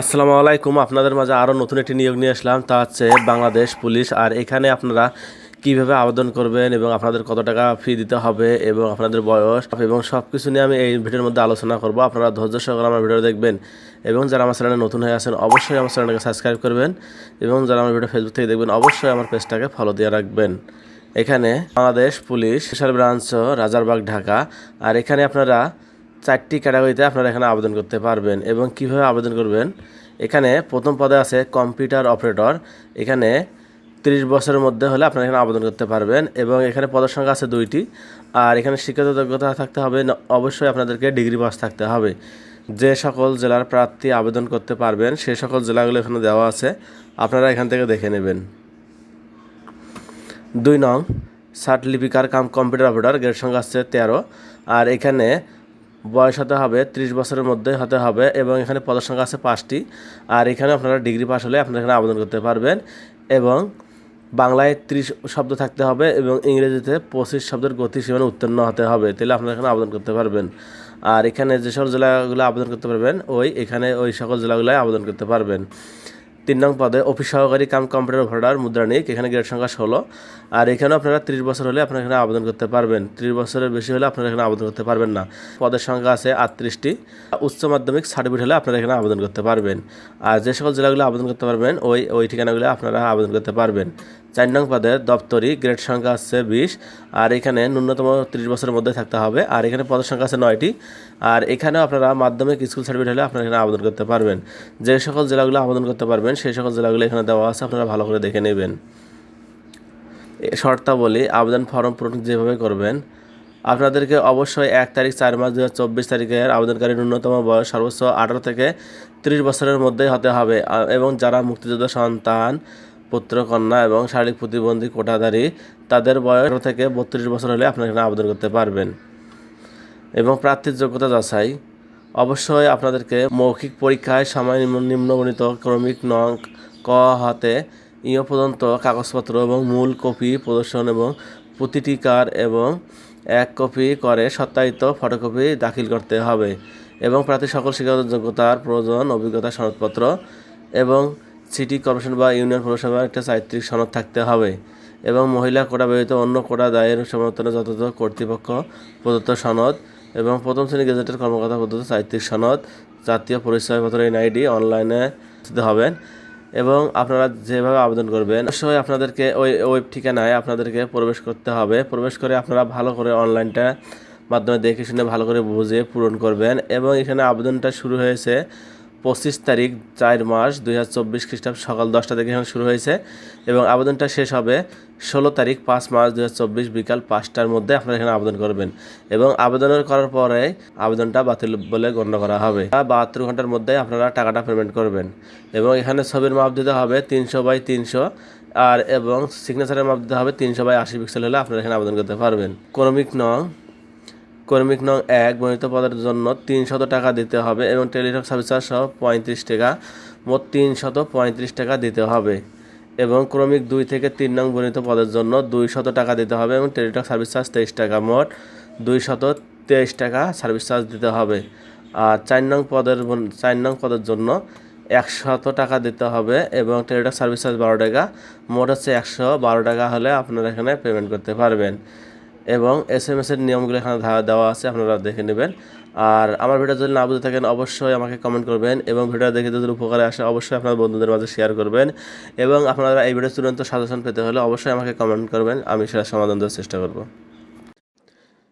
আসসালামু আলাইকুম। আপনাদের মাঝে আরও নতুন একটি নিয়োগ নিয়ে আসলাম। তা হচ্ছে বাংলাদেশ পুলিশ। আর এখানে আপনারা কীভাবে আবেদন করবেন এবং আপনাদের কত টাকা ফি দিতে হবে এবং আপনাদের বয়স এবং সব কিছু নিয়ে আমি এই ভিডিওর মধ্যে আলোচনা করব। আপনারা ধৈর্য সহকারে আমার ভিডিও দেখবেন এবং যারা আমার চ্যানেলে নতুন হয়ে আছেন অবশ্যই আমার চ্যানেলটাকে সাবস্ক্রাইব করবেন এবং যারা আমার ভিডিও ফেসবুক থেকে দেখবেন অবশ্যই আমার পেজটাকে ফলো দিয়ে রাখবেন। এখানে Bangladesh police, special branch, Rajarbag, Dhaka. আর এখানে আপনারা চারটি ক্যাটাগরিতে আপনারা এখানে আবেদন করতে পারবেন এবং কীভাবে আবেদন করবেন? এখানে প্রথম পদে আছে কম্পিউটার অপারেটর। এখানে তিরিশ বছরের মধ্যে হলে আপনারা এখানে আবেদন করতে পারবেন এবং এখানে পদের সংখ্যা আছে দুইটি। আর এখানে শিক্ষাগত যোগ্যতা থাকতে হবে অবশ্যই আপনাদেরকে ডিগ্রি পাস থাকতে হবে। যে সকল জেলার প্রার্থী আবেদন করতে পারবেন, সে সকল জেলাগুলো এখানে দেওয়া আছে। আপনারা এখান থেকে দেখে নেবেন। দুই নং লিপিকার কাম কম্পিউটার অপারেটর, গ্রেড সংখ্যা আছে তেরো। আর এখানে বয়স হতে হবে, ত্রিশ বছরের মধ্যে হতে হবে এবং এখানে পদের সংখ্যা আছে পাঁচটি। আর এখানে আপনারা ডিগ্রি পাস হলে আপনারা এখানে আবেদন করতে পারবেন এবং বাংলায় ত্রিশ শব্দ থাকতে হবে এবং ইংরেজিতে পঁচিশ শব্দের গতি সীমানা উত্তীর্ণ হতে হবে, তাহলে আপনারা এখানে আবেদন করতে পারবেন। আর এখানে যে সকল জেলাগুলো আবেদন করতে পারবেন, ওই এখানে ওই সকল জেলাগুলোয় আবেদন করতে পারবেন। তিন নং পদে অফিস সহকারী কাম কম্পিউটার ভোটার মুদ্রানিক এখানে গ্রেড সংখ্যা ষোলো। আর এখানেও আপনারা ত্রিশ বছর হলে আপনারা এখানে আবেদন করতে পারবেন। ত্রিশ বছরের বেশি হলে আপনারা এখানে আবেদন করতে পারবেন না। পদের সংখ্যা আছে আটত্রিশটি। উচ্চ মাধ্যমিক সার্টিফিকেট হলে আপনারা এখানে আবেদন করতে পারবেন। আর যে সকল জেলাগুলো আবেদন করতে পারবেন, ওই ওই ঠিকানাগুলো আপনারা আবেদন করতে পারবেন। চার নং পদে দপ্তরি, গ্রেড সংখ্যা আছে বিশ, আর এখানে ন্যূনতম ত্রিশ বছরের মধ্যে থাকতে হবে, আর এখানে পদের সংখ্যা আছে নয়টি, আর এখানেও আপনারা মাধ্যমিক স্কুল সার্টিফিকেট হলে আপনারা এখানে আবেদন করতে পারবেন। যে সকল জেলাগুলো আবেদন করতে পারবেন, সেই সকল জেলাগুলো এখানে দেওয়া আছে, আপনারা ভালো করে দেখে নেবেন। শর্তাবলী আবেদন ফর্ম পূরণ যেভাবে করবেন, আপনাদেরকে অবশ্যই এক তারিখ চার মাস দু হাজার চব্বিশ তারিখের আবেদনকারী ন্যূনতম বয়স সর্বোচ্চ আঠারো থেকে তিরিশ বছরের মধ্যেই হতে হবে এবং যারা মুক্তিযোদ্ধা সন্তান পুত্র কন্যা এবং শারীরিক প্রতিবন্ধী কোটাধারী তাদের বয়স থেকে বত্রিশ বছর হলে আপনারা এখানে আবেদন করতে পারবেন। এবং প্রার্থীর যোগ্যতা যাচাই। অবশ্যই আপনাদেরকে মৌখিক পরীক্ষায় সময় নিম্ন- নিম্নবর্ণিত ক্রমিক নং ক হাতে ইয় পর্যন্ত কাগজপত্র এবং মূল কপি প্রদর্শন এবং প্রতিটি কার এবং এক কপি করে সত্যায়িত ফটোকপি দাখিল করতে হবে। এবং প্রার্থী সকল শিক্ষাগত যোগ্যতার প্রয়োজন, অভিজ্ঞতা, সনদপত্র এবং সিটি কর্পোরেশন বা ইউনিয়ন পৌরসভার একটা চারিত্রিক সনদ থাকতে হবে এবং মহিলা কোটা ব্যতীত অন্য কোটা দায়ের সমর্থনে যথাযথ কর্তৃপক্ষ প্রদত্ত সনদ এবং প্রথম শ্রেণি গেজেটের কর্মকর্তা প্রদত্ত চারিত্রিক সনদ, জাতীয় পরিচয়পত্র, এনআইডি, অনলাইনে হবেন এবং আপনারা যেভাবে আবেদন করবেন, অবশ্যই আপনাদেরকে ওই ওয়েব ঠিকানায় আপনাদেরকে প্রবেশ করতে হবে। প্রবেশ করে আপনারা ভালো করে অনলাইনটা মাধ্যমে দেখে শুনে ভালো করে বুঝে পূরণ করবেন এবং এখানে আবেদনটা শুরু হয়েছে পঁচিশ তারিখ চার মাস দুই হাজার চব্বিশ খ্রিস্টাব্দ সকাল দশটা থেকে এখানে শুরু হয়েছে এবং আবেদনটা শেষ হবে ষোলো তারিখ পাঁচ মার্চ হাজার চব্বিশ বিকাল পাঁচটার মধ্যে আপনারা এখানে আবেদন করবেন এবং আবেদনের করার পরে আবেদনটা বাতিল বলে গণ্য করা হবে। বাহাত্তর ঘণ্টার মধ্যে আপনারা টাকাটা পেমেন্ট করবেন এবং এখানে ছবির মাপ দিতে হবে তিনশো বাই তিনশো আর এবং সিগনেচারের মাপ দিতে হবে তিনশো বাই আশি পিক্সেল হলে আপনারা এখানে আবেদন করতে পারবেন। ক্রমিক নং কর্মিক নং এক বর্ণিত পদের জন্য তিনশত টাকা দিতে হবে এবং টেলিটক সার্ভিস চার্জ সহ পঁয়ত্রিশ টাকা, মোট তিনশত পঁয়ত্রিশ টাকা দিতে হবে এবং ক্রমিক দুই থেকে তিন নং বর্ণিত পদের জন্য দুইশত টাকা দিতে হবে এবং টেলিটক সার্ভিস চার্জ তেইশ টাকা, মোট দুইশত তেইশ টাকা সার্ভিস চার্জ দিতে হবে। আর চার নং পদের চার নং পদের জন্য একশত টাকা দিতে হবে এবং টেলিটক সার্ভিস চার্জ বারো টাকা, মোট হচ্ছে একশো বারো টাকা হলে আপনারা এখানে পেমেন্ট করতে পারবেন। এবং এস এম এসের নিয়মগুলো এখানে দেওয়া আছে, আপনারা দেখে নেবেন। আর আমার ভিডিও যদি না বুঝে থাকেন, অবশ্যই আমাকে কমেন্ট করবেন এবং ভিডিও দেখে যদি উপকারে আসে, অবশ্যই আপনার বন্ধুদের মাঝে শেয়ার করবেন। এবং আপনারা এই ভিডিও চূড়ান্ত সাজেশন পেতে হলে অবশ্যই আমাকে কমেন্ট করবেন, আমি সেটা সমাধান দেওয়ার চেষ্টা করব।